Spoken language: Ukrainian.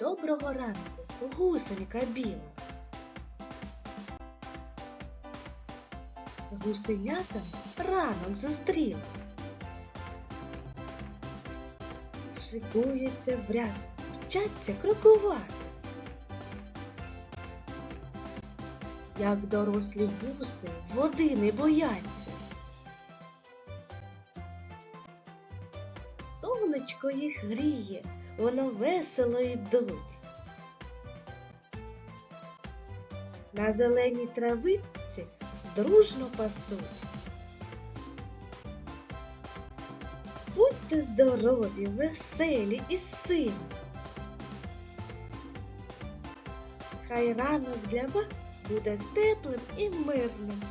Доброго ранку, гусенька біла. З гусенятами ранок зустріла. Шикується в ряд, вчаться крокувати. Як дорослі гуси води не бояться. Сонечко їх гріє, воно весело йдуть. На зеленій травичці дружно пасуть. Будьте здорові, веселі і сильні. Хай ранок для вас буде теплим і мирним.